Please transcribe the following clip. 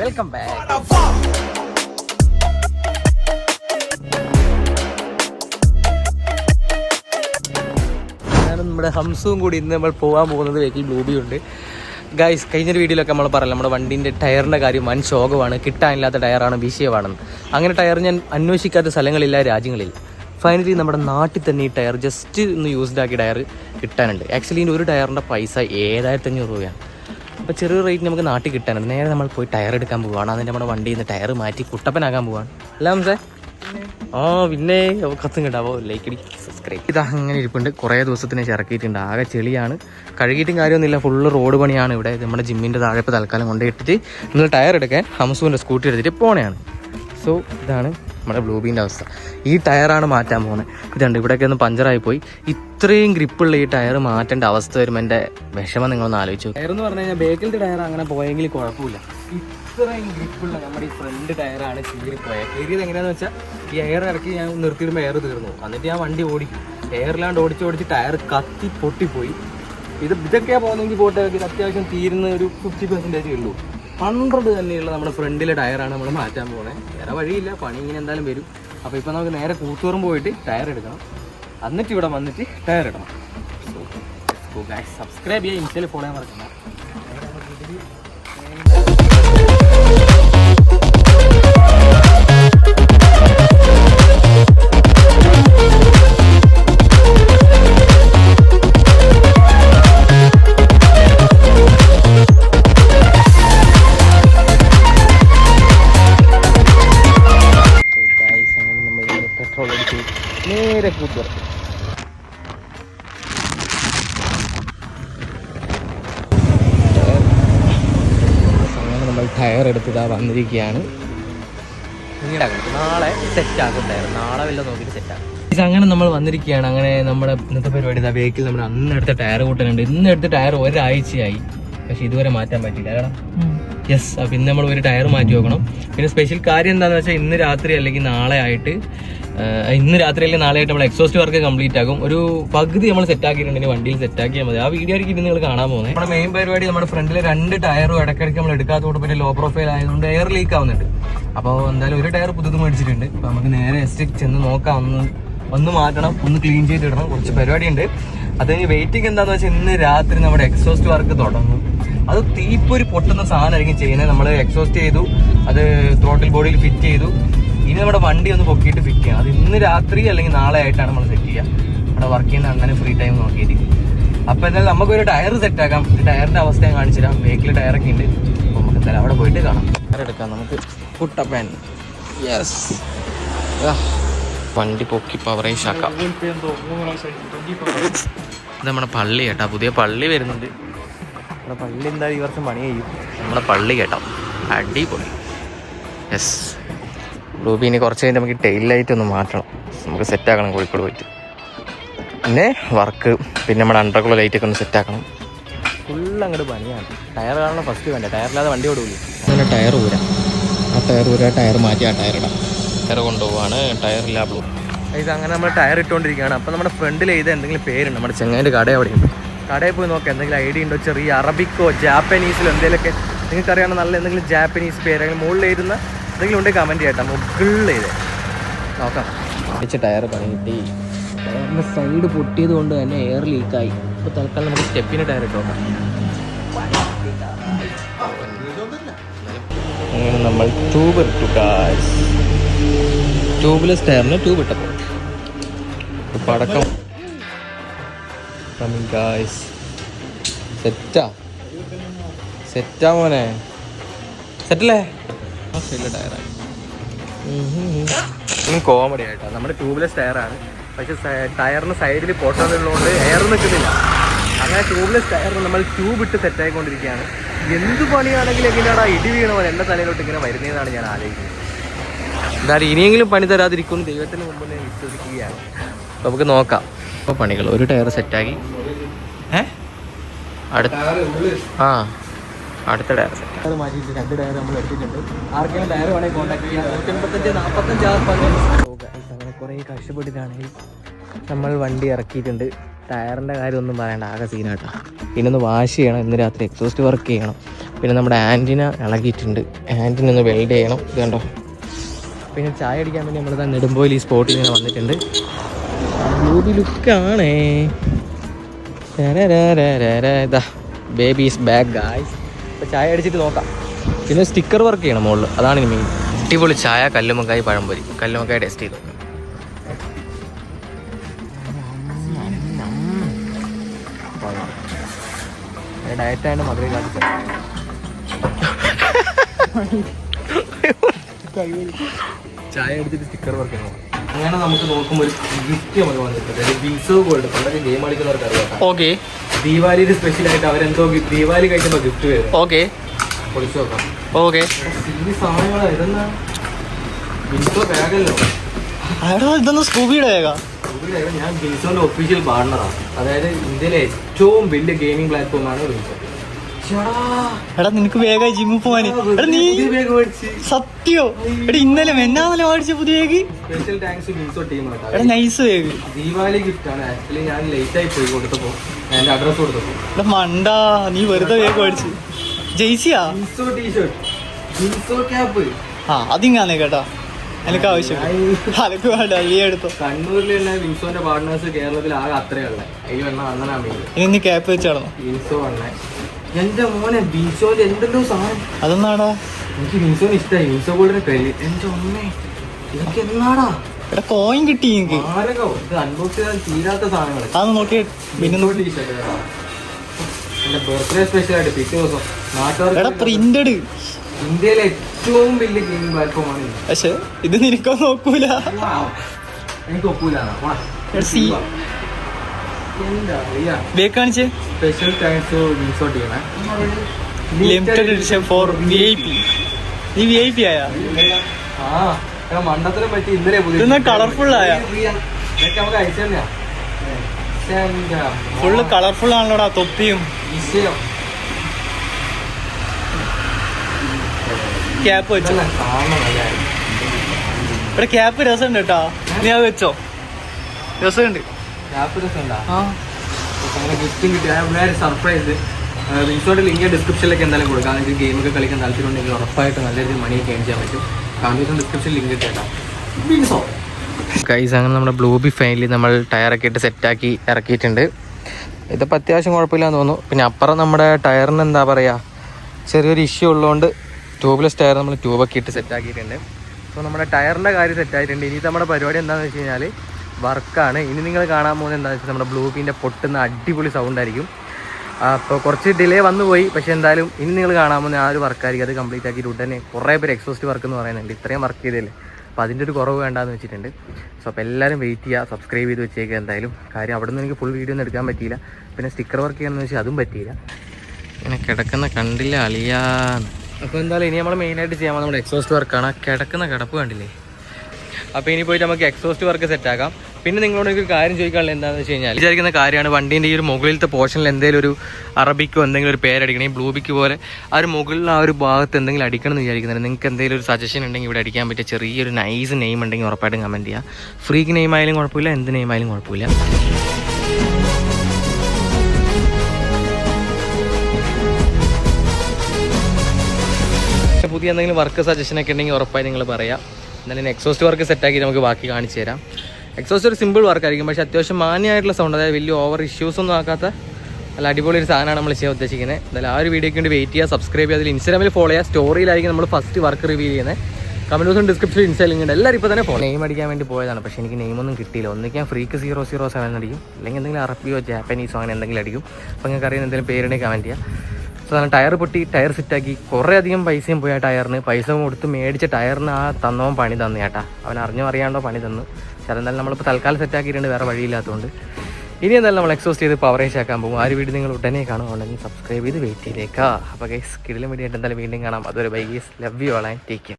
Welcome back നമ്മുടെ ഹംസും കൂടി ഇന്ന് നമ്മൾ പോകാൻ പോകുന്നത് വെഹിക്കിൾ ബ്ലൂബി ഉണ്ട് ഗൈസ് കഴിഞ്ഞൊരു വീഡിയോയിലൊക്കെ നമ്മൾ പറയാം നമ്മുടെ വണ്ടീന്റെ ടയറിന്റെ കാര്യം വൻ ശോകമാണ് കിട്ടാനില്ലാത്ത ടയറാണ് വിഷയമാണെന്ന് അങ്ങനെ ടയർ ഞാൻ അന്വേഷിക്കാത്ത സ്ഥലങ്ങളില്ല രാജ്യങ്ങളിൽ ഫൈനലി നമ്മുടെ നാട്ടിൽ തന്നെ ഈ ടയർ ജസ്റ്റ് ഒന്ന് യൂസ്ഡ് ആക്കി ടയർ കിട്ടാനുണ്ട്. ആക്ച്വലി ഇതിന്റെ ഒരു ടയറിന്റെ പൈസ ഏഴായിരത്തി അഞ്ഞൂറ് രൂപയാണ്. അപ്പോൾ ചെറിയ റേറ്റ് നമുക്ക് നാട്ടിൽ കിട്ടാനുണ്ട്. നേരെ നമ്മൾ പോയി ടയർ എടുക്കാൻ പോവുകയാണ് അതിന്റെ നമ്മുടെ വണ്ടിയിൽ നിന്ന് ടയർ മാറ്റി കുട്ടപ്പനാകാൻ പോവാണ്. അല്ല ഹംസേ ആ പിന്നെ കത്തും കിട്ടാവോ ലൈക്ക് അടി സബ്സ്ക്രൈബ് ഇത് അങ്ങനെ ഇരിപ്പുണ്ട്. കുറേ ദിവസത്തിന് ചിറക്കിയിട്ടുണ്ട് ആകെ ചെളിയാണ്. കഴുകിയിട്ടും കാര്യമൊന്നുമില്ല. ഫുള്ള് റോഡ് പണിയാണ് ഇവിടെ. നമ്മുടെ ജിമ്മിന്റെ താഴെ ഇപ്പോൾ തൽക്കാലം കൊണ്ടുപോയിട്ടിട്ട് ഇന്ന് ടയർ എടുക്കാൻ ഹംസുവിന്റെ സ്കൂട്ടി എടുത്തിട്ട് പോണെയാണ്. സോ ഇതാണ് നമ്മുടെ ബ്ലൂബീന്റെ അവസ്ഥ. ഈ ടയറാണ് മാറ്റാൻ പോകുന്നത് ഇതുണ്ട് ഇവിടെയൊക്കെ ഒന്ന് പഞ്ചറായി പോയി. ഇത്രയും ഗ്രിപ്പുള്ള ഈ ടയർ മാറ്റേണ്ട അവസ്ഥ വരുമ്പോൾ എന്റെ വിഷമം നിങ്ങളൊന്ന് ആലോചിച്ചു ടയർ എന്ന് പറഞ്ഞു കഴിഞ്ഞാൽ ബേക്കിലത്തെ ടയർ അങ്ങനെ പോയെങ്കിൽ കുഴപ്പമില്ല. ഇത്രയും ഗ്രിപ്പുള്ള നമ്മുടെ ഈ ഫ്രണ്ട് ടയറാണ് കീറി പോയത് കീറിയത് എങ്ങനെയാണെന്ന് വെച്ചാൽ ഈ എയർ ഇറക്കി ഞാൻ നിർത്തിയിടുമ്പോൾ എയർ തീർന്നു എന്നിട്ട് ഞാൻ വണ്ടി ഓടിക്കും എയറിലാണ്ട് ഓടിച്ച് ഓടിച്ച് ടയർ കത്തി പൊട്ടിപ്പോയി. ഇത് ഇതൊക്കെയാണ് പോകുന്നെങ്കിൽ പോട്ടെ അത്യാവശ്യം തീരുന്ന ഒരു ഫിഫ്റ്റി പെർസെന്റേജ് ഉള്ളൂ. ഹൺഡ്രഡ് തന്നെയുള്ള നമ്മുടെ ഫ്രണ്ടിലെ ടയറാണ് നമ്മൾ മാറ്റാൻ പോകുന്നത് വേറെ വഴിയില്ല പണി ഇങ്ങനെ എന്തായാലും വരും. അപ്പോൾ ഇപ്പോൾ നമുക്ക് നേരെ കൂത്തോറും പോയിട്ട് ടയർ എടുക്കണം. എന്നിട്ട് ഇവിടെ വന്നിട്ട് ടയർ ഇടണം. സോ സബ്സ്ക്രൈബ് ചെയ്യുക ഇൻസ്റ്റയിൽ ഫോളോ ചെയ്യാൻ മറക്കണം നേരെ കൂത്തുപുറം അങ്ങനെ നമ്മൾ ടയർ എടുത്തിതാ വന്നിരിക്കുകയാണ്. നാളെ സെറ്റാക്കും ടയർ നാളെ വല്ല നോക്കിയിട്ട് സെറ്റാക്കും അങ്ങനെ നമ്മൾ വന്നിരിക്കുകയാണ്. അങ്ങനെ നമ്മുടെ ഇന്നത്തെ പരിപാടി ഇതാ വെഹിക്കിൾ നമ്മൾ അന്ന് എടുത്ത ടയർ കൂട്ടുന്നുണ്ട് ഇന്ന് എടുത്ത ടയർ ഒരാഴ്ചയായി. പക്ഷെ ഇതുവരെ മാറ്റാൻ പറ്റില്ല കാരണം യെസ് അപ്പം ഇന്ന് നമ്മൾ ഒരു ടയർ മാറ്റി വെക്കണം. പിന്നെ സ്പെഷ്യൽ കാര്യം എന്താണെന്ന് വെച്ചാൽ ഇന്ന് രാത്രി അല്ലെങ്കിൽ നാളെ ആയിട്ട് ഇന്ന് രാത്രി അല്ലെങ്കിൽ നാളെ ആയിട്ട് നമ്മൾ എക്സോസ്റ്റ് വർക്ക് കംപ്ലീറ്റ് ആകും. ഒരു പകുതി നമ്മൾ സെറ്റ് ആക്കിയിട്ടുണ്ടെങ്കിൽ വണ്ടിയിൽ സെറ്റ് ആക്കിയാൽ മതി. ആ വീഡിയോ ആയിരിക്കും നിങ്ങൾ കാണാൻ പോകുന്നത്. നമ്മുടെ മെയിൻ പരിപാടി നമ്മുടെ ഫ്രണ്ടിൽ രണ്ട് ടയറും ഇടയ്ക്കിടയ്ക്ക് നമ്മൾ എടുക്കാത്തതുകൊണ്ട് പിന്നെ ലോ പ്രൊഫൈൽ ആയതുകൊണ്ട് എയർ ലീക്ക് ആവുന്നുണ്ട്. അപ്പോൾ എന്തായാലും ഒരു ടയർ പുതുത് മേടിച്ചിട്ടുണ്ട്. അപ്പോൾ നമുക്ക് നേരെ എസ്റ്റ് ചെന്ന് നോക്കാം. ഒന്ന് ഒന്ന് മാറ്റണം ഒന്ന് ക്ലീൻ ചെയ്തിടണം. കുറച്ച് പരിപാടിയുണ്ട്. അത് കഴിഞ്ഞ് വെയിറ്റിംഗ് എന്താണെന്ന് വെച്ചാൽ ഇന്ന് രാത്രി നമ്മുടെ എക്സോസ്റ്റ് വർക്ക് തുടങ്ങും. അത് തീപ്പൊരു പൊട്ടുന്ന സാധനമായിരിക്കും ചെയ്യുന്നത്. നമ്മൾ എക്സോസ്റ്റ് ചെയ്തു അത് ത്രോട്ടിൽ ബോഡിയിൽ ഫിറ്റ് ചെയ്തു. ഇനി നമ്മുടെ വണ്ടി ഒന്ന് പൊക്കിയിട്ട് ഫിറ്റ് ചെയ്യാം അത് ഇന്ന് രാത്രി അല്ലെങ്കിൽ നാളെ ആയിട്ടാണ് നമ്മൾ സെറ്റ് ചെയ്യുക. നമ്മുടെ വർക്ക് ചെയ്യുന്ന അങ്ങനെ ഫ്രീ ടൈം നോക്കിയിട്ട്. അപ്പോൾ എന്തായാലും നമുക്കൊരു ടയർ സെറ്റ് ആക്കാം. ടയറിന്റെ അവസ്ഥ ഞാൻ കാണിച്ചു തരാം. വെഹിക്കിൾ ടയറൊക്കെ ഉണ്ട്. അപ്പോൾ നമുക്ക് എന്തായാലും അവിടെ പോയിട്ട് കാണാം. ടയർ എടുക്കാം. നമുക്ക് കുട്ടപ്പൻ യെസ് വണ്ടി പൊക്കി പവറേഷ് ആക്കാം. ഇത് നമ്മുടെ പള്ളി കേട്ടാ. പുതിയ പള്ളി വരുന്നുണ്ട്. നമ്മുടെ പള്ളി എന്തായാലും ഈ വർഷം പണി ചെയ്യും? നമ്മുടെ പള്ളി കേട്ടോ. അടിപൊളി. യെസ് റൂബി ഇനി കുറച്ച് കഴിഞ്ഞ് നമുക്ക് ടെയിൽ ലൈറ്റ് ഒന്ന് മാറ്റണം. നമുക്ക് സെറ്റ് ആക്കണം കോഴിക്കോട് പോയിട്ട്. പിന്നെ വർക്ക് പിന്നെ നമ്മുടെ അണ്ടർക്കുള്ള ലൈറ്റ് ഒക്കെ ഒന്ന് സെറ്റ് ആക്കണം. ഫുൾ അങ്ങോട്ട് പണിയാണ്. ടയർ കാണണം ഫസ്റ്റ് വേണ്ട? ടയറില്ലാതെ വണ്ടി ഓടൂലേ? അങ്ങനെ ടയർ ഊരാം. ആ ടയർ ഊരാ ടയർ മാറ്റി ആ ടയർ ഇടാം. ടയർ കൊണ്ടുപോവാണ്. ടയറില്ല ബ്ലൂ ഇത് അങ്ങനെ നമ്മൾ ടയർ ഇട്ടുകൊണ്ടിരിക്കുകയാണ് അപ്പോൾ നമ്മുടെ ഫ്രണ്ടിൽ എഴുതാൻ എന്തെങ്കിലും പേരുണ്ട്. നമ്മുടെ ചെങ്ങാന്റെ കട എവിടെയുണ്ട് കടയിൽ പോയി നോക്കാം എന്തെങ്കിലും ഐഡിയ ഉണ്ടോ? ചെറിയ അറബിക്കോ ജാപ്പനീസിലോ എന്തെങ്കിലുമൊക്കെ നിങ്ങൾക്ക് അറിയാവുന്ന നല്ല എന്തെങ്കിലും ജാപ്പനീസ് പേര് അല്ലെങ്കിൽ മുകളിൽ എഴുതുന്ന എന്തെങ്കിലും ഉണ്ടെങ്കിൽ കമന്റ് ചെയ്യട്ടെ മുകളിൽ എഴുതേ നോക്കാം. വെച്ച് ടയർ പണി കിട്ടി ടയറിന്റെ സൈഡ് പൊട്ടിയത് കൊണ്ട് തന്നെ എയർ ലീക്കായി ഇപ്പോൾ തൽക്കാലം നമുക്ക് സ്റ്റെപ്പിന് ടയർ ഇട്ട് നമ്മൾ ട്യൂബ് ഇട്ടു ട്യൂബ്ലെസ് ടയറിന് ട്യൂബ് ഇട്ടപ്പോൾ പടക്കം കമ്മിങ് ഗായ്സ് സെറ്റാ സെറ്റാ മോനെ. സെറ്റല്ലേ ടയറായി കോമഡി ആയിട്ടാ. നമ്മുടെ ട്യൂബ്ലെസ് ടയറാണ് പക്ഷെ ടയറിന് സൈഡിൽ പൊട്ടുന്നതുള്ളതുകൊണ്ട് എയർ നിൽക്കുന്നില്ല. അങ്ങനെ ട്യൂബ്ലെസ് ടയറിന് നമ്മൾ ട്യൂബ് ഇട്ട് സെറ്റായിക്കൊണ്ടിരിക്കുകയാണ് എന്ത് പണിയാണെങ്കിലും എങ്ങനെയാണ് ഇടി വീണ പോലെ എന്റെ തലയിലോട്ട് ഇങ്ങനെ വരുന്നതെന്നാണ് ഞാൻ ആലോചിക്കുന്നത്. എന്തായാലും ഇനിയെങ്കിലും പണി തരാതിരിക്കുമെന്ന് ദൈവത്തിന് മുമ്പ് ഞാൻ വിശ്വസിക്കുകയാണ്. നമുക്ക് നോക്കാം. അപ്പോൾ പണികൾ. ഒരു ടയർ സെറ്റാക്കി. അടുത്ത ആ. അടുത്ത ടയർ സെറ്റ്. മാറ്റിയിട്ട് രണ്ട് ടയർ നമ്മൾ എടുത്തിട്ടുണ്ട്. നമ്മൾ വണ്ടി ഇറക്കിയിട്ടുണ്ട്. ടയറിന്റെ കാര്യം ഒന്നും പറയണ്ട. ആകെ സീനാട്ടോ പിന്നെ ഒന്ന് വാഷ് ചെയ്യണം. ഇന്ന് രാത്രി എക്സോസ്റ്റ് വർക്ക് ചെയ്യണം. പിന്നെ നമ്മുടെ ആന്റിന ഇളകിയിട്ടുണ്ട്. ആന്റിന ഒന്ന് വെൽഡ് ചെയ്യണം. ഇത് കണ്ടോ? പിന്നെ ചായ അടിക്കാൻ വേണ്ടി നമ്മൾ നെടുമ്പോയിൽ ഈ സ്പോട്ടിൽ ഇങ്ങനെ വന്നിട്ടുണ്ട്. ബ്യൂട്ടി ലുക്കാണേ ഇതാ ബേബീസ് ബാഗ് ഗായ്സ് അപ്പോൾ ചായ അടിച്ചിട്ട് നോക്കാം. പിന്നെ സ്റ്റിക്കർ വർക്ക് ചെയ്യണം മുകളിൽ അതാണ് ഇനി മെയിൻ അടിപൊളി ചായ കല്ലുമക്കായി പഴംപൊരി. കല്ലുമക്കായി ടേസ്റ്റ് ചെയ്തു. ഡയറ്റായിട്ട് മധുര കാണിച്ചത് ചായ എടുത്തിട്ട് സ്റ്റിക്കർ വർക്ക് അങ്ങനെ നമുക്ക് നോക്കുമ്പോൾ ഒരു ഗിഫ്റ്റ് നമുക്ക് വന്നിട്ടുണ്ട്. ബിൻസോ ഗോൾഡ്. പണ്ടൊക്കെ ഗെയിം കളിക്കുന്നവർക്ക് അറിയാം. ഓക്കെ ദീപാവലിയിൽ സ്പെഷ്യൽ ആയിട്ട് അവരെന്തോ ദീപാവലി കഴിക്കുമ്പോൾ ഗിഫ്റ്റ് വരും. ഓക്കെ പൊളിച്ചു നോക്കാം. ഓക്കെ ഈ സാധനങ്ങളാ. ഇതെന്നാ ബിൻസോ ബാഗല്ലോ ഇതൊന്ന് സ്കൂബിയുടെ ബാഗാ ഞാൻ ബിൻസോന്റെ ഒഫീഷ്യൽ പാർട്ണറാണ് അതായത് ഇന്ത്യയിലെ ഏറ്റവും വലിയ ഗെയിമിംഗ് പ്ലാറ്റ്ഫോമാണ് ബിൻസോ എടാ നിനക്ക് വേഗം ജിമ്മിൽ പോവാന്. എടാ നീ സത്യോ? എടാ ഇന്നലെ എന്നാന്നല്ലേ മേടിച്ച പുതിയ സ്പെഷ്യൽ താങ്ക്സ് എടാ നൈസ് വേഗം ദീപാവലി ഗിഫ്റ്റ് ആണ്. ആക്ച്വലി ഞാൻ ലേറ്റ് ആയി പോയി കൊടുത്തപ്പോ. ഞാൻ എന്റെ അഡ്രസ് കൊടുത്തപ്പോ. എടാ മണ്ടാ നീ വെറുതെ വേഗം മേടിച്ചു. ജെയ്സിയാ? ബിൻസോ ടീഷർട്ട് ക്യാപ്പ് ആ അതിങ്ങാന്നേ കേട്ടോ. എനിക്ക് ആവശ്യം അനക്ക് വേണ്ട ഈ എടുത്തു. കണ്ണൂരിൽ തന്നെ പാർട്ട്നേഴ്സ് കേരളത്തിൽ ആകെ അത്രയേ ഉള്ളേ. അതിൽ വന്ന അണ്ണനാ മെയിൻ ഇനി നീ ക്യാപ്പ് വെച്ചാണോ വിൻസോ അണ്ണൻ എന്റെ മോനെ ബിൻസോന്റെ എന്തെല്ലോ സാധനം. അതെന്നാടാ? എനിക്ക് ബിൻസോനെ ഇഷ്ടമായി മീസോ ഗോൾഡിനെ കല്ല്. എന്റെ ഒന്നേ ഇതൊക്കെ എന്നാടാ? എടാ കോയിൻ കിട്ടി എനിക്ക് മാരകോ ഇത് അൺബോക്സ് ചെയ്താൽ തീരാത്ത സാധനങ്ങൾ നോക്കി പിന്നെ ടീഷർട്ട് എന്റെ ബർത്ത്ഡേ സ്പെഷ്യൽ ആയിട്ട് പിറ്റേ ദിവസം എടാ പ്രിന്റഡ് ഇന്ത്യയിലെ ഏറ്റവും വലിയ ഗെയിം പ്ലാറ്റ്ഫോമാണ് ആണ് പക്ഷെ ഇത് നിനക്കോ നോക്കൂല എനിക്ക് ഒക്കൂല. കാണിച്ചേ? സ്പെഷ്യൽ താങ്ക്സ് വിൻസോട്ട് ചെയ്യണേ limited edition for V I P നീ വി ഐ പി ആയാ? മണ്ടത്തിനെ പറ്റി ഇന്നലെ colourful ആയ. ഇതൊക്കെ നമുക്ക് അയച്ചു തന്നെയാ. എന്റെ ഫുള്ള് കളർഫുൾ ആണല്ലോടാ തൊപ്പിയും. വിഷയം. ക്യാപ്പ് വെച്ചോ. ഇവിടെ ക്യാപ്പ് രസമുണ്ട് കേട്ടാ. നീ അത് വെച്ചോ. രസമുണ്ട്. ഗിഫ്റ്റും കിട്ടി. ഞാൻ വേറെ സർപ്രൈസ് വിൻസോയുടെ ലിങ്ക് ഡിസ്ക്രിപ്ഷനിലേക്ക് എന്തായാലും കൊടുക്കാം. നിങ്ങൾക്ക് ഗെയിമൊക്കെ കളിക്കാൻ താല്പര്യം ഉണ്ടെങ്കിൽ ഉറപ്പായിട്ട് നല്ല രീതിയിൽ മണി ഗെയിം ചെയ്യാൻ പറ്റും. കാണിക്കുന്ന ഡിസ്ക്രിപ്ഷൻ ലിങ്ക് ഇട്ടേക്കാം വിൻസോ ഗൈസ് അങ്ങനെ നമ്മുടെ ബ്ലൂബി ഫൈനലി നമ്മൾ ടയറൊക്കെ ഇട്ട് സെറ്റാക്കി ഇറക്കിയിട്ടുണ്ട്. ഇതിപ്പോൾ അത്യാവശ്യം കുഴപ്പമില്ലാന്ന് തോന്നുന്നു. പിന്നെ അപ്പുറം നമ്മുടെ ടയറിന് എന്താ പറയുക ചെറിയൊരു ഇഷ്യൂ ഉള്ളതുകൊണ്ട് ട്യൂബ്ലെസ് ടയർ നമ്മൾ ട്യൂബൊക്കെ ഇട്ട് സെറ്റാക്കിയിട്ടുണ്ട് സോ നമ്മുടെ ടയറിന്റെ കാര്യം സെറ്റായിട്ടുണ്ട് ഇനി നമ്മുടെ പരിപാടി എന്താണെന്ന് വെച്ച് കഴിഞ്ഞാൽ വർക്കാണ്. ഇനി നിങ്ങൾ കാണാൻ പോകുന്നത് എന്താണെന്ന് വെച്ചാൽ നമ്മുടെ ബ്ലൂബിന്റെ പൊട്ടുന്ന അടിപൊളി സൗണ്ട് ആയിരിക്കും. അപ്പോൾ കുറച്ച് ഡിലേ വന്നു പോയി. പക്ഷേ എന്തായാലും ഇനി നിങ്ങൾ കാണാൻ പോകുന്ന ആ ഒരു വർക്കായിരിക്കും അത് കംപ്ലീറ്റ് ആക്കിയിട്ട് ഉടനെ കുറേ പേര് എക്സോസ്റ്റ് വർക്ക് എന്ന് പറയുന്നുണ്ട്. ഇത്രയും വർക്ക് ചെയ്തല്ലേ അപ്പോൾ അതിന്റെ ഒരു കുറവ് വേണ്ടാന്ന് വെച്ചിട്ടുണ്ട്. സോ അപ്പോൾ എല്ലാവരും വെയിറ്റ് ചെയ്യുക സബ്സ്ക്രൈബ് ചെയ്ത് വെച്ചേക്കുക എന്തായാലും. കാര്യം അവിടെ നിന്ന് എനിക്ക് ഫുൾ വീഡിയോ ഒന്നും എടുക്കാൻ പറ്റിയില്ല. പിന്നെ സ്റ്റിക്കർ വർക്ക് ചെയ്യണമെന്ന് വെച്ചാൽ അതും പറ്റിയില്ല. ഇങ്ങനെ കിടക്കുന്ന കണ്ടില്ല അളിയാന്ന് അപ്പോൾ എന്തായാലും ഇനി നമ്മൾ മെയിനായിട്ട് ചെയ്യാൻ നമ്മുടെ എക്സോസ്റ്റ് വർക്കാണ് കിടക്കുന്ന കിടപ്പ് കണ്ടില്ലേ? അപ്പോൾ ഇനി പോയിട്ട് നമുക്ക് എക്സോസ്റ്റ് വർക്ക് സെറ്റ് ആക്കാം. പിന്നെ നിങ്ങളോട് ഒരു കാര്യം ചോദിക്കാനുള്ള എന്താണെന്ന് വെച്ച് കഴിഞ്ഞാൽ വിചാരിക്കുന്ന കാര്യമാണ് വണ്ടീന്റെ ഈ ഒരു മുകളിലത്തെ പോർഷനിൽ എന്തെങ്കിലും ഒരു അറബിക്കോ എന്തെങ്കിലും ഒരു പേരടിക്കണം ഈ ബ്ലൂബിക്ക് പോലെ ആ ഒരു മുകളിൽ ആ ഒരു ഭാഗത്ത് എന്തെങ്കിലും അടിക്കണം എന്ന് വിചാരിക്കുന്നുണ്ട്. നിങ്ങൾക്ക് എന്തെങ്കിലും ഒരു സജഷൻ ഉണ്ടെങ്കിൽ ഇവിടെ അടിക്കാൻ പറ്റിയ ചെറിയൊരു നൈസ് നെയിം ഉണ്ടെങ്കിൽ ഉറപ്പായിട്ടും കമന്റ് ചെയ്യുക ഫ്രീക്ക് നെയിം ആയാലും കുഴപ്പമില്ല എന്ത് നെയിം ആയാലും കുഴപ്പമില്ല. പുതിയ എന്തെങ്കിലും വർക്ക് സജഷൻ ഒക്കെ ഉണ്ടെങ്കിൽ ഉറപ്പായി നിങ്ങൾ പറയാം. എന്നാലും എക്സോസ്റ്റ് വർക്ക് സെറ്റാക്കി നമുക്ക് ബാക്കി കാണിച്ചു തരാം. എക്സോസ്റ്റ് ഒരു സിമ്പിൾ വർക്ക് ആയിരിക്കും പക്ഷേ അത്യാവശ്യം മാന്യമായിട്ടുള്ള സൗണ്ട് അതായത് വലിയ ഓവർ ഇഷ്യൂസ് ഒന്നും ആക്കാത്ത നല്ല അടിപൊളി ഒരു സാധനമാണ് നമ്മൾ ചെയ്യാൻ ഉദ്ദേശിക്കുന്നത്. എന്തായാലും ആ ഒരു വീഡിയോയ്ക്ക് വേണ്ടി വെയിറ്റ് ചെയ്യുക സബ്സ്ക്രൈബ് ചെയ്യുക അതിൽ ഇൻസ്റ്റാഗ്രാമിൽ ഫോളോ ചെയ്യുക സ്റ്റോറിയിലായിരിക്കും നമ്മൾ ഫസ്റ്റ് വർക്ക് റിവീൽ ചെയ്യുന്നത്. കമന്റ് ബോക്സും ഡിസ്ക്രിപ്ഷൻ ഇൻസ്റ്റാ ലിങ്ക് ഉണ്ട്. എല്ലാവരും ഇപ്പോൾ തന്നെ ഫോൺ നെയിം അടിക്കാൻ വേണ്ടി പോയതാണ് പക്ഷേ എനിക്ക് നെയിമൊന്നും കിട്ടിയില്ല. ഒന്നിക്കാൻ ഫ്രീക്ക് സീറോ സീറോ സെവൻ അടിക്കും അല്ലെങ്കിൽ എന്തെങ്കിലും അറബിയോ ജാപ്പനീസോ അങ്ങനെ എന്തെങ്കിലും അടിക്കും. അപ്പോൾ നിങ്ങൾക്ക് അറിയുന്ന എന്തെങ്കിലും പേരുണ്ടെങ്കിൽ കമന്റ് ചെയ്യുക. സോ അങ്ങനെ ടയർ പൊട്ടി ടയർ സെറ്റാക്കി. കുറേ അധികം പൈസയും പോയി ആ ടയറിന്. പൈസ കൊടുത്ത് മേടിച്ച ടയറിന് ആ തന്നവൻ പണി തന്നു ചേട്ടാ അവൻ അറിഞ്ഞോ അറിയാണ്ടോ പണി തന്നു. ചില എന്തായാലും നമ്മളിപ്പോൾ തൽക്കാലം സെറ്റാക്കിയിട്ടുണ്ട് വേറെ വഴിയില്ലാത്തതുകൊണ്ട് ഇനി എന്തായാലും നമ്മൾ എക്സോസ്റ്റ് ചെയ്ത് പവറേജ് ആക്കാൻ പോകും. ആ ഒരു വീഡിയോ നിങ്ങൾ ഉടനെ കാണുകയാണെങ്കിൽ സബ്സ്ക്രൈബ് ചെയ്ത് വെയിറ്റ് ചെയ്തേക്കാം. അപ്പോൾ ഗൈസ് കിടിലും വീഡിയോ ആയിട്ട് എന്തായാലും വീണ്ടും കാണാം. അതൊരു ബൈ ഗീസ് ലവ് യു ആളായി ടേക്ക്